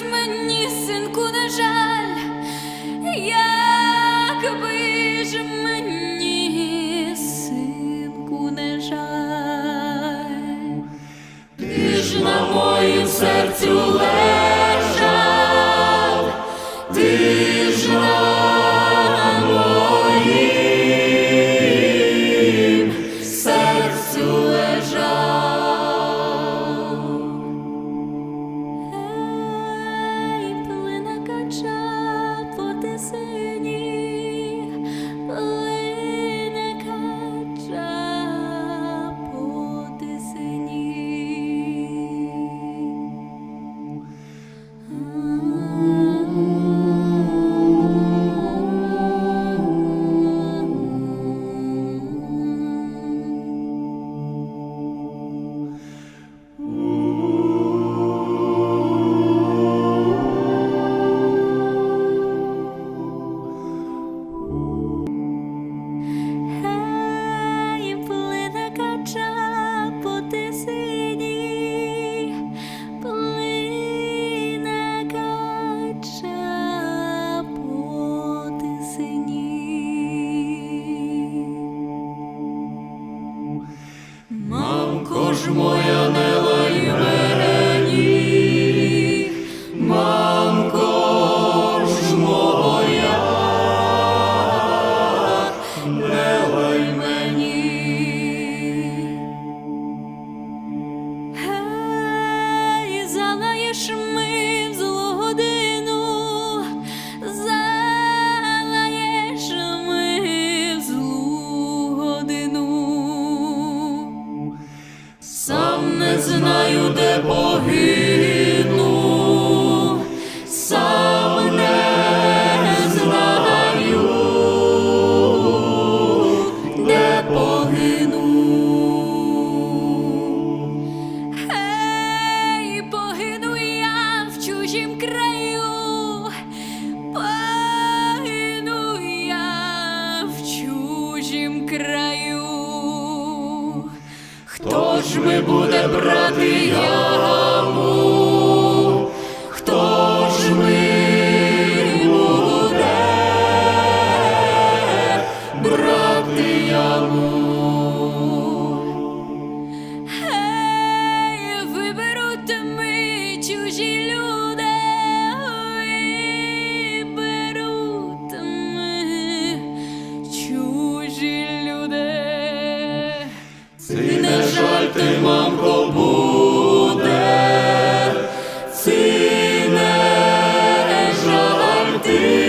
ж мені, синку, не жаль, якби ж мені, синку, не жаль, ти ж на моїм серці. душ моя не. ними буде брати я. see.